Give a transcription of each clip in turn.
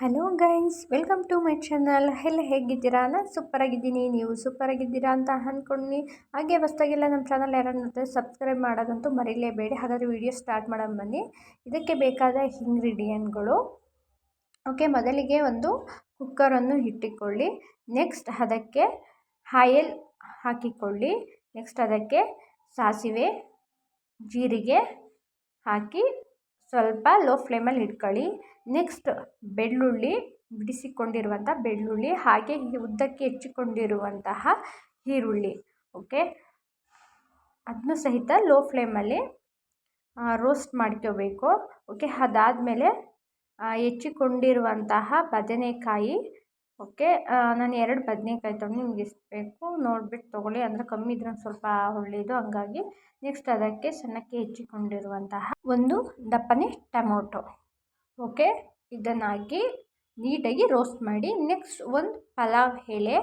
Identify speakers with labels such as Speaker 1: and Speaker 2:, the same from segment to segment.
Speaker 1: Hello guys, welcome to my channel. ಎಲ್ಲ ಹೇಗಿದ್ದೀರಾ? ನಾನು ಸೂಪರಾಗಿದ್ದೀನಿ. ನೀವು ಸೂಪರಾಗಿದ್ದೀರಾ ಅಂತ ಅಂದ್ಕೊಂಡು ಹಾಗೆ ಹೊಸ್ದಾಗೆಲ್ಲ ನಮ್ಮ ಚಾನಲ್ ಯಾರನ್ನ ಸಬ್ಸ್ಕ್ರೈಬ್ ಮಾಡೋದಂತೂ ಮರೀಲೇಬೇಡಿ. ಹಾಗಾದರೆ ವಿಡಿಯೋ ಸ್ಟಾರ್ಟ್ ಮಾಡೋಣ ಬನ್ನಿ. ಇದಕ್ಕೆ ಬೇಕಾದ ಇಂಗ್ರೀಡಿಯೆಂಟ್ಗಳು. ಓಕೆ, ಮೊದಲಿಗೆ ಒಂದು ಕುಕ್ಕರನ್ನು ಇಟ್ಟುಕೊಳ್ಳಿ. ನೆಕ್ಸ್ಟ್ ಅದಕ್ಕೆ ಹಾಯಲ್ ಹಾಕಿಕೊಳ್ಳಿ. ನೆಕ್ಸ್ಟ್ ಅದಕ್ಕೆ ಸಾಸಿವೆ, ಜೀರಿಗೆ ಹಾಕಿ ಸ್ವಲ್ಪ ಲೋ ಫ್ಲೇಮಲ್ಲಿ ಇಟ್ಕೊಳ್ಳಿ. ನೆಕ್ಸ್ಟ್ ಬೆಳ್ಳುಳ್ಳಿ ಬಿಡಿಸಿಕೊಂಡಿರುವಂಥ ಬೆಳ್ಳುಳ್ಳಿ, ಹಾಗೆ ಉದ್ದಕ್ಕೆ ಹೆಚ್ಚಿಕೊಂಡಿರುವಂತಹ ಈರುಳ್ಳಿ ಓಕೆ ಅದನ್ನು ಸಹಿತ ಲೋ ಫ್ಲೇಮಲ್ಲಿ ರೋಸ್ಟ್ ಮಾಡ್ಕೋಬೇಕು ಓಕೆ ಅದಾದಮೇಲೆ ಹೆಚ್ಚಿಕೊಂಡಿರುವಂತಹ ಬದನೆಕಾಯಿ ಓಕೆ ನಾನು ಎರಡು ಬದನೇಕಾಯಿ ತೊಗೊಂಡು ನಿಮ್ಗೆ ಎಷ್ಟು ಬೇಕು ನೋಡ್ಬಿಟ್ಟು ತೊಗೊಳ್ಳಿ. ಅಂದರೆ ಕಮ್ಮಿ ಇದ್ರೆ ಸ್ವಲ್ಪ ಒಳ್ಳೆಯದು ಹಂಗಾಗಿ ನೆಕ್ಸ್ಟ್ ಅದಕ್ಕೆ ಸಣ್ಣಕ್ಕೆ ಹೆಚ್ಚಿಕೊಂಡಿರುವಂತಹ ಒಂದು ದಪ್ಪನೆ ಟೊಮೊಟೊ. ಓಕೆ ಇದನ್ನು ಹಾಕಿ ನೀಟಾಗಿ ರೋಸ್ಟ್ ಮಾಡಿ ನೆಕ್ಸ್ಟ್ ಒಂದು ಪಲಾವ್ ಎಲೆ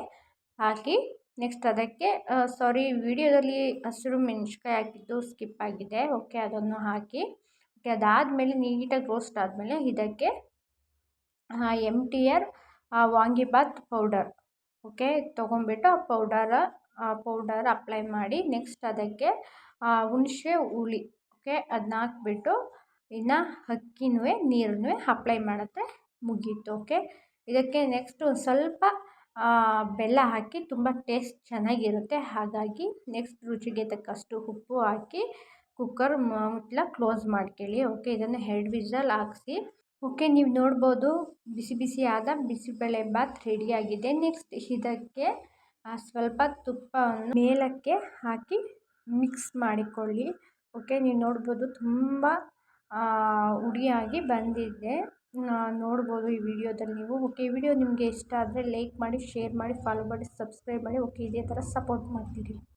Speaker 1: ಹಾಕಿ ನೆಕ್ಸ್ಟ್ ಅದಕ್ಕೆ ಸಾರಿ ವಿಡಿಯೋದಲ್ಲಿ ಹಸಿರು ಮೆಣ್ಸಿನ್ಕಾಯಿ ಹಾಕಿದ್ದು ಸ್ಕಿಪ್ ಆಗಿದೆ. ಓಕೆ, ಅದನ್ನು ಹಾಕಿ, ಓಕೆ, ಅದಾದಮೇಲೆ ನೀಟಾಗಿ ರೋಸ್ಟ್ ಆದಮೇಲೆ ಇದಕ್ಕೆ M T R vangibath powder okay ತೊಗೊಂಬಿಟ್ಟು ಆ ಪೌಡರ ಆ ಪೌಡರ್ ಅಪ್ಲೈ ಮಾಡಿ ನೆಕ್ಸ್ಟ್ ಅದಕ್ಕೆ ಹುಣಸೆ ಹುಳಿ. ಓಕೆ ಅದನ್ನ ಹಾಕ್ಬಿಟ್ಟು ಇನ್ನು ಅಕ್ಕಿನೂ ನೀರನ್ನೂ ಅಪ್ಲೈ ಮಾಡುತ್ತೆ, ಮುಗೀತು. ಓಕೆ ಇದಕ್ಕೆ ನೆಕ್ಸ್ಟ್ ಒಂದು ಸ್ವಲ್ಪ ಬೆಲ್ಲ ಹಾಕಿ ತುಂಬ ಟೇಸ್ಟ್ ಚೆನ್ನಾಗಿರುತ್ತೆ. ಹಾಗಾಗಿ ನೆಕ್ಸ್ಟ್ ರುಚಿಗೆ ತಕ್ಕಷ್ಟು ಉಪ್ಪು ಹಾಕಿ ಕುಕ್ಕರ್ ಮುಟ್ಲ ಕ್ಲೋಸ್ ಮಾಡ್ಕೊಳ್ಳಿ. ಓಕೆ ಇದನ್ನು ಎರಡು ವಿಸಲ್ ಹಾಕ್ಸಿ ಓಕೆ, ನೀವು ನೋಡ್ಬೋದು. ಬಿಸಿ ಬಿಸಿಯಾದ ಬಿಸಿಬೇಳೆಬಾತ್ ರೆಡಿಯಾಗಿದೆ. ನೆಕ್ಸ್ಟ್ ಇದಕ್ಕೆ ಸ್ವಲ್ಪ ತುಪ್ಪವನ್ನು ಮೇಲಕ್ಕೆ ಹಾಕಿ ಮಿಕ್ಸ್ ಮಾಡಿಕೊಳ್ಳಿ. ಓಕೆ, ನೀವು ನೋಡ್ಬೋದು ತುಂಬ ಉಡಿಯಾಗಿ ಬಂದಿದೆ. ನೋಡ್ಬೋದು ಈ ವಿಡಿಯೋದಲ್ಲಿ ನೀವು. ಓಕೆ, ಈ ವಿಡಿಯೋ ನಿಮಗೆ ಇಷ್ಟ ಆದರೆ ಲೈಕ್ ಮಾಡಿ, ಶೇರ್ ಮಾಡಿ, ಫಾಲೋ ಮಾಡಿ, ಸಬ್ಸ್ಕ್ರೈಬ್ ಮಾಡಿ. ಓಕೆ, ಇದೇ ಥರ ಸಪೋರ್ಟ್ ಮಾಡ್ತೀರಿ.